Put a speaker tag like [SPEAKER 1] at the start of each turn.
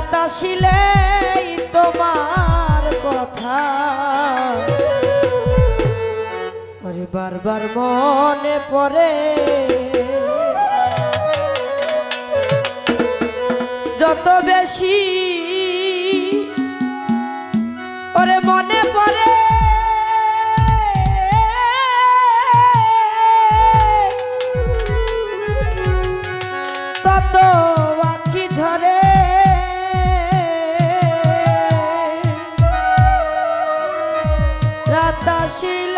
[SPEAKER 1] রাত আসিলেই তোমার কথা। আরে বারবার মনে পড়ে। যত বেশি ওরে মনে পড়ে। তত রাত আসিল